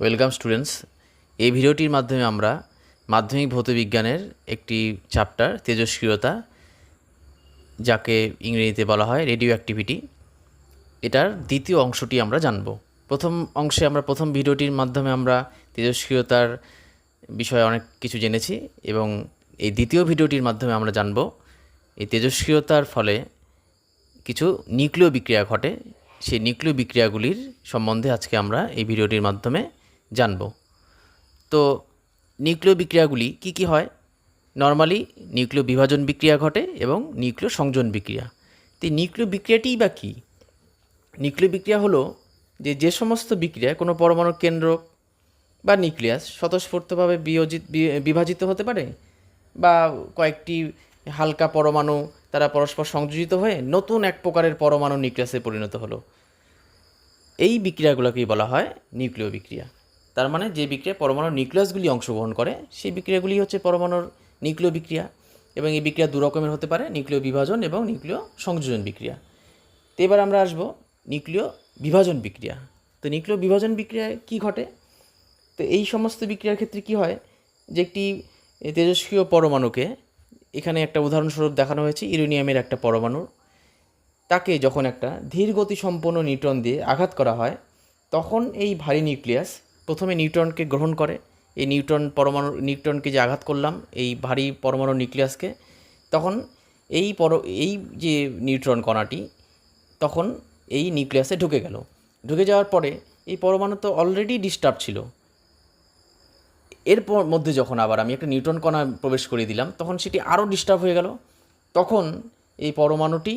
Welcome students. এই ভিডিওটির মাধ্যমে আমরা মাধ্যমিক ভৌতবিজ্ঞানের একটি চ্যাপ্টার, তেজস্ক্রিয়তা, যাকে ইংরেজিতে বলা হয় রেডিও অ্যাক্টিভিটি এটার দ্বিতীয় অংশটি আমরা জানব। প্রথম অংশে আমরা, প্রথম ভিডিওটির মাধ্যমে আমরা তেজস্ক্রিয়তার বিষয়ে অনেক কিছু জেনেছি এবং এই দ্বিতীয় ভিডিওটির মাধ্যমে আমরা জানব, এই তেজস্ক্রিয়তার ফলে কিছু নিউক্লিয় বিক্রিয়া ঘটে। সেই নিউক্লিয় বিক্রিয়াগুলির সম্বন্ধে আজকে আমরা এই ভিডিওটির মাধ্যমে জানব। তো নিউক্লিয় বিক্রিয়াগুলি কি কি হয়? নর্মালি নিউক্লিয় বিভাজন বিক্রিয়া ঘটে এবং নিউক্লিয় সংযোজন বিক্রিয়া। তো নিউক্লিয় বিক্রিয়াটিই বা কী? নিউক্লিয় বিক্রিয়া হলো যে যে সমস্ত বিক্রিয়া কোনো পরমাণু কেন্দ্র বা নিউক্লিয়াস স্বতঃস্ফূর্তভাবে বিয়োজিত বিভাজিত হতে পারে বা কয়েকটি হালকা পরমাণু তারা পরস্পর সংযোজিত হয়ে নতুন এক প্রকারের পরমাণু নিউক্লিয়াসে পরিণত হলো। এই বিক্রিয়াগুলোকেই বলা হয় নিউক্লিয় বিক্রিয়া। তার মানে যে বিক্রিয়া পরমাণুর নিউক্লিয়াসগুলি অংশগ্রহণ করে, সেই বিক্রিয়াগুলি হচ্ছে পরমাণুর নিউক্লিয় বিক্রিয়া এবং এই বিক্রিয়া দু রকমের হতে পারে, নিউক্লিয় বিভাজন এবং নিউক্লিয় সংযোজন বিক্রিয়া। তো এবার আমরা আসব নিউক্লিয় বিভাজন বিক্রিয়া। তো নিউক্লিয় বিভাজন বিক্রিয়ায় কী ঘটে? তো এই সমস্ত বিক্রিয়ার ক্ষেত্রে কি হয় যে একটি তেজস্ক্রিয় পরমাণুকে, এখানে একটা উদাহরণস্বরূপ দেখানো হয়েছে, ইউরেনিয়ামের একটা পরমাণুর তাকে যখন একটা ধীর সম্পন্ন নিউট্রন দিয়ে আঘাত করা হয়, তখন এই ভারী নিউক্লিয়াস প্রথমে নিউট্রনকে গ্রহণ করে। এই নিউট্রন পরমাণু, নিউট্রনকে যে আঘাত করলাম, এই ভারী পরমাণু নিউক্লিয়াসকে, তখন এই পর, এই যে নিউট্রন কণাটি, তখন এই নিউক্লিয়াসে ঢুকে গেল। ঢুকে যাওয়ার পরে এই পরমাণু তো অলরেডি ডিস্টার্ব ছিল। এরপর মধ্যে যখন আবার আমি একটা নিউট্রন কণা প্রবেশ করে দিলাম, তখন সেটি আরও ডিস্টার্ব হয়ে গেল। তখন এই পরমাণুটি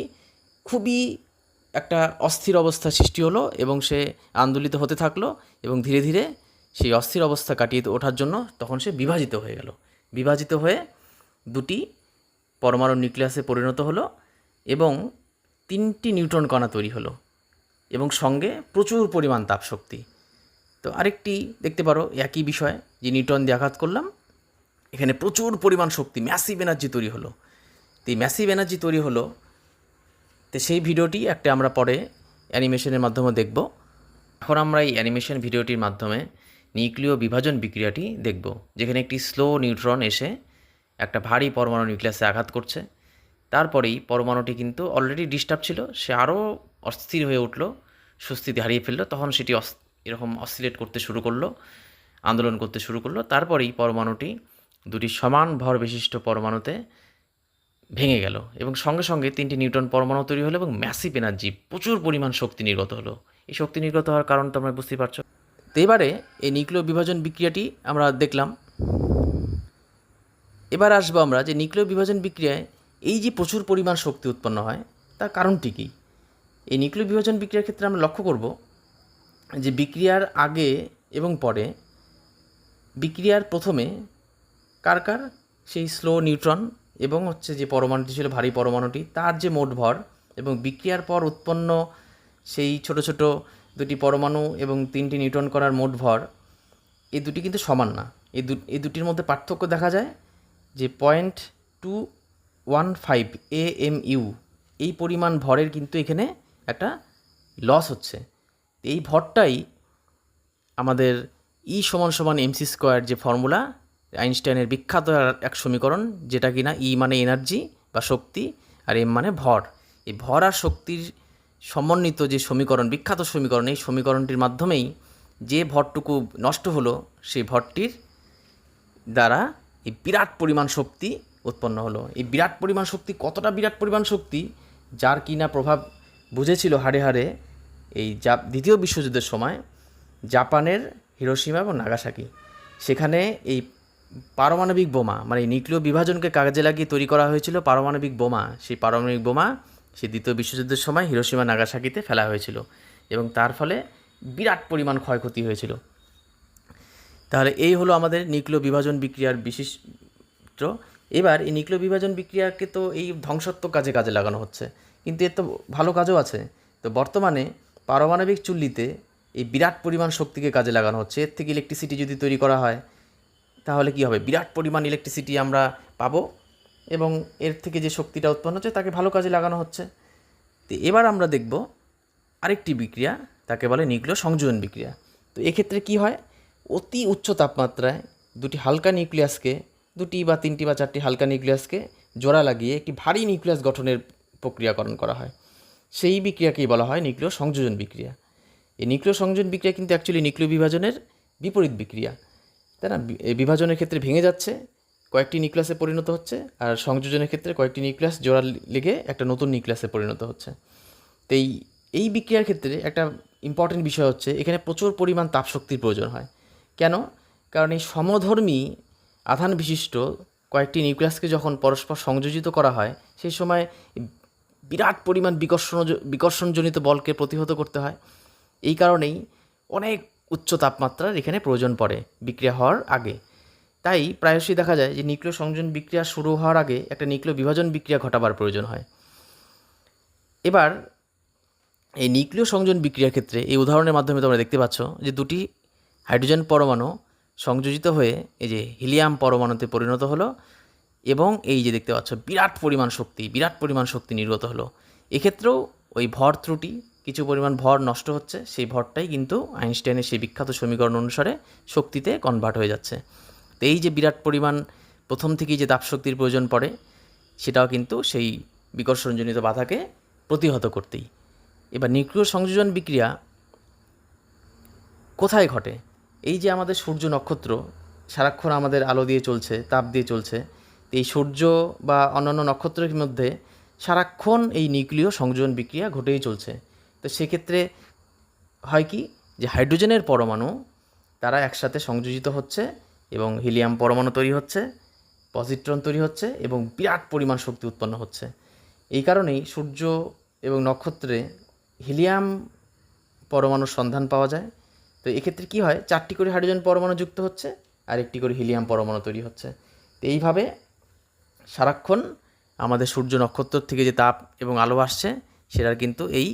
খুবই একটা অস্থির অবস্থা সৃষ্টি হলো এবং সে আন্দোলিত হতে থাকল এবং ধীরে ধীরে সেই অস্থির অবস্থা কাটিয়ে ওঠার জন্য তখন সে বিভাজিত হয়ে গেল। বিভাজিত হয়ে দুটি পরমাণু নিউক্লিয়াসে পরিণত হলো এবং তিনটি নিউট্রন কণা তৈরি হলো এবং সঙ্গে প্রচুর পরিমাণ তাপশক্তি। তো আরেকটি দেখতে পারো, একই বিষয়, যে নিউটন দিয়ে আঘাত করলাম, এখানে প্রচুর পরিমাণ শক্তি ম্যাসিভ এনার্জি তৈরি হলো। তো এই ম্যাসিভ এনার্জি তৈরি হলো, তো সেই ভিডিওটি একটা আমরা পরে অ্যানিমেশনের মাধ্যমে দেখব। এখন আমরা এই অ্যানিমেশন ভিডিওটির মাধ্যমে নিউক্লিয় বিভাজন বিক্রিয়াটি দেখব। যেখানে একটি স্লো নিউট্রন এসে একটা ভারী পরমাণু নিউক্লিয়াসে আঘাত করছে। তারপরেই পরমাণুটি কিন্তু অলরেডি ডিস্টার্ব ছিল, সে আরও অস্থির হয়ে উঠল, সুস্থিতি হারিয়ে ফেলল, তখন সেটি এরকম অসিলেট করতে শুরু করল, আন্দোলন করতে শুরু করল, তারপরেই পরমাণুটি দুটি সমান ভর বিশিষ্ট পরমাণুতে ভেঙে গেল এবং সঙ্গে সঙ্গে তিনটি নিউটন পরমাণু তৈরি হলো এবং ম্যাসিভ এনার্জি প্রচুর পরিমাণ শক্তি নির্গত হলো। এই শক্তি নির্গত হওয়ার কারণ তোমরা বুঝতেই পারছ। তো এবারে এই নিউক্লিয় বিভাজন বিক্রিয়াটি আমরা দেখলাম। এবার আসব আমরা যে নিউক্লিয় বিভাজন বিক্রিয়ায় এই যে প্রচুর পরিমাণ শক্তি উৎপন্ন হয়, তার কারণটি কী? এই নিউক্লিয় বিভাজন বিক্রিয়ার ক্ষেত্রে আমরা লক্ষ্য করব যে বিক্রিয়ার আগে এবং পরে বিক্রিয়ার প্রথমে কার কার? সেই স্লো নিউট্রন এবং হচ্ছে যে পরমাণুটি ছিল ভারী পরমাণুটি, তার যে মোট ভর এবং বিক্রিয়ার পর উৎপন্ন সেই ছোট ছোট দুটি পরমাণু এবং তিনটি নিউট্রন করার মোট ভর, এই দুটি কিন্তু সমান না। এই দু, এই দুটির মধ্যে পার্থক্য দেখা যায় যে point two one five A M U এই পরিমাণ ভরের কিন্তু এখানে একটা লস হচ্ছে। এই ভরটাই আমাদের ই সমান সমান এমসি স্কোয়ার যে ফর্মুলা আইনস্টাইনের বিখ্যাত এক সমীকরণ, যেটা কিনা ই মানে এনার্জি বা শক্তি আর এম মানে ভর। এই ভর আর শক্তির সমন্বিত যে সমীকরণ, বিখ্যাত সমীকরণ, এই সমীকরণটির মাধ্যমেই যে ভরটুকু নষ্ট হলো, সেই ভরটির দ্বারা এই বিরাট পরিমাণ শক্তি উৎপন্ন হলো। এই বিরাট পরিমাণ শক্তি কতটা বিরাট পরিমাণ শক্তি? যার কিনা প্রভাব বুঝেছিল হাড়ে হাড়ে এই যা দ্বিতীয় বিশ্বযুদ্ধের সময় জাপানের হিরোসীমা এবং নাগাসাকি। সেখানে এই পারমাণবিক বোমা মানে নিউক্লিয় বিভাজনকে কাজে লাগিয়ে তৈরি করা হয়েছিল পারমাণবিক বোমা। সেই পারমাণবিক বোমা সেই দ্বিতীয় বিশ্বযুদ্ধের সময় হিরোসীমা নাগাসাকিতে ফেলা হয়েছিল এবং তার ফলে বিরাট পরিমাণ ক্ষয়ক্ষতি হয়েছিল। তাহলে এই হলো আমাদের নিউক্লিয় বিভাজন বিক্রিয়ার বিশিষ্ট। এবার এই নিউক্লিয় বিভাজন বিক্রিয়াকে তো এই ধ্বংসাত্মক কাজে কাজে লাগানো হচ্ছে। কিন্তু এর তো ভালো কাজও আছে। তো বর্তমানে পারমাণবিক চুল্লিতে এই বিরাট পরিমাণ শক্তিকে কাজে লাগানো হচ্ছে। এর থেকে ইলেকট্রিসিটি যদি তৈরি করা হয়, তাহলে কি হবে? বিরাট পরিমাণ ইলেকট্রিসিটি আমরা পাবো। এবং এর থেকে যে শক্তিটা উৎপন্ন হচ্ছে, তাকে ভালো কাজে লাগানো হচ্ছে। তো এবার আমরা দেখব আরেকটি বিক্রিয়া, তাকে বলে নিউক্লিয় সংযোজন বিক্রিয়া। তো এক্ষেত্রে কি হয়? অতি উচ্চ তাপমাত্রায় দুটি হালকা নিউক্লিয়াসকে, দুটি বা তিনটি বা চারটি হালকা নিউক্লিয়াসকে জোড়া লাগিয়ে একটি ভারী নিউক্লিয়াস গঠনের প্রক্রিয়াকরণ করা হয়। সেই বিক্রিয়াকেই বলা হয় নিউক্লিয় সংযোজন বিক্রিয়া। এই নিউক্লিয় সংযোজন বিক্রিয়া কিন্তু অ্যাকচুয়ালি নিউক্লিয় বিভাজনের বিপরীত বিক্রিয়া। তাই না? বিভাজনের ক্ষেত্রে ভেঙে যাচ্ছে কয়েকটি নিউক্লিয়াসে পরিণত হচ্ছে আর সংযোজনের ক্ষেত্রে কয়েকটি নিউক্লিয়াস জোড়া লেগে একটা নতুন নিউক্লিয়াসে পরিণত হচ্ছে। তো এই এই বিক্রিয়ার ক্ষেত্রে একটা ইম্পর্টেন্ট বিষয় হচ্ছে এখানে প্রচুর পরিমাণ তাপশক্তির প্রয়োজন হয়। কেন? কারণ এই সমধর্মী আধান বিশিষ্ট কয়েকটি নিউক্লিয়াসকে যখন পরস্পর সংযোজিত করা হয় সেই সময় বিরাট পরিমাণ বিকর্ষণ, বিকর্ষণজনিত বলকে প্রতিহত করতে হয়। এই কারণেই অনেক উচ্চ তাপমাত্রার এখানে প্রয়োজন পড়ে বিক্রিয়া হওয়ার আগে। তাই প্রায়শই দেখা যায় যে নিউক্লিয় সংযোজন বিক্রিয়া শুরু হওয়ার আগে একটা নিউক্লিয় বিভাজন বিক্রিয়া ঘটাবার প্রয়োজন হয়। এবার, এই নিউক্লিয় সংযোজন বিক্রিয়ার ক্ষেত্রে এই উদাহরণের মাধ্যমে তোমরা দেখতে পাচ্ছ যে দুটি হাইড্রোজেন পরমাণু সংযোজিত হয়ে এই যে হিলিয়াম পরমাণুতে পরিণত হলো এবং এই যে দেখতে পাচ্ছ বিরাট পরিমাণ শক্তি, বিরাট পরিমাণ শক্তি নির্গত হলো। এক্ষেত্রেও ওই ভর ত্রুটি, কিছু পরিমাণ ভর নষ্ট হচ্ছে, সেই ভরটাই কিন্তু আইনস্টাইনের সেই বিখ্যাত সমীকরণ অনুসারে শক্তিতে কনভার্ট হয়ে যাচ্ছে। এই যে বিরাট পরিমাণ প্রথম থেকেই যে তাপশক্তির প্রয়োজন পড়ে, সেটাও কিন্তু সেই বিকর্ষণজনিত বাধাকে প্রতিহত করতেই। এবার নিউক্লিয় সংযোজন বিক্রিয়া কোথায় ঘটে? এই যে আমাদের সূর্য নক্ষত্র, সারাক্ষণ আমাদের আলো দিয়ে চলছে, তাপ দিয়ে চলছে এই সূর্য বা অন্যান্য নক্ষত্রের মধ্যে সারাক্ষণ এই নিউক্লিয় সংযোজন বিক্রিয়া ঘটেই চলছে। তো সেক্ষেত্রে হয় কি যে হাইড্রোজেনের পরমাণু, তারা একসাথে সংযোজিত হচ্ছে এবং হিলিয়াম পরমাণু তৈরি হচ্ছে পজিট্রন তৈরি হচ্ছে এবং বিরাট পরিমাণ শক্তি উৎপন্ন হচ্ছে। এই কারণেই সূর্য এবং নক্ষত্রে হিলিয়াম পরমাণুর সন্ধান পাওয়া যায়। তো এক্ষেত্রে কী হয়, চারটি করে হাইড্রোজেন পরমাণু যুক্ত হচ্ছে আর একটি করে হিলিয়াম পরমাণু তৈরি হচ্ছে। তো এইভাবে সারাক্ষণ আমাদের সূর্য নক্ষত্র থেকে যে তাপ এবং আলো আসছে, সেটার কিন্তু এই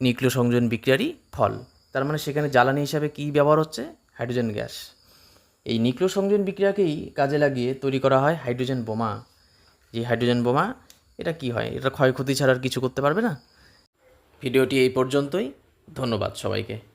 নিউক্লিয় সংযোজন বিক্রিয়ারই ফল। তার মানে সেখানে জ্বালানি হিসাবে কী ব্যবহার হচ্ছে? Hydrogen gas. এই নিউক্লিয় সংযোজন বিক্রিয়াকেই কাজে লাগিয়ে তৈরি করা হয় হাইড্রোজেন বোমা। যে হাইড্রোজেন বোমা, এটা কি হয়? এটা ক্ষয়ক্ষতি ছাড়া আর কিছু করতে পারবে না? ভিডিওটি এই পর্যন্তই। ধন্যবাদ সবাইকে।